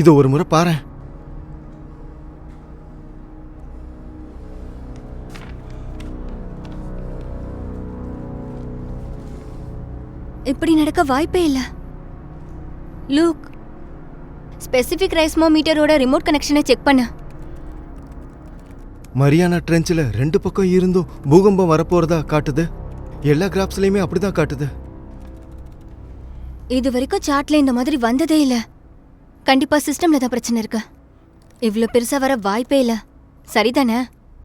இது ஒரு முறை பாரேன். இப்படி நடக்க வாய்ப்பே இல்ல. லூக் ஸ்பெசிஃபிக் ரைஸ்மோ மீட்டரோட ரிமோட் கனெக்ஷனை செக் பண்ணு. மரியானா ட்ரெஞ்சில் ரெண்டு பக்கம் இருந்தும் பூகம்பம் வரப்போறதா காட்டுது? எல்லா கிராப்ஸ்லயுமே அப்படிதான் காட்டுது. இது வரைக்கும் சார்ட்ல இந்த மாதிரி வந்ததே இல்ல. கண்டிப்பா சிஸ்டம்ல தான் பிரச்சனை இருக்கு. இவ்ளோ பெருசா வர வாய்ப்பே இல்ல. சரிதானே?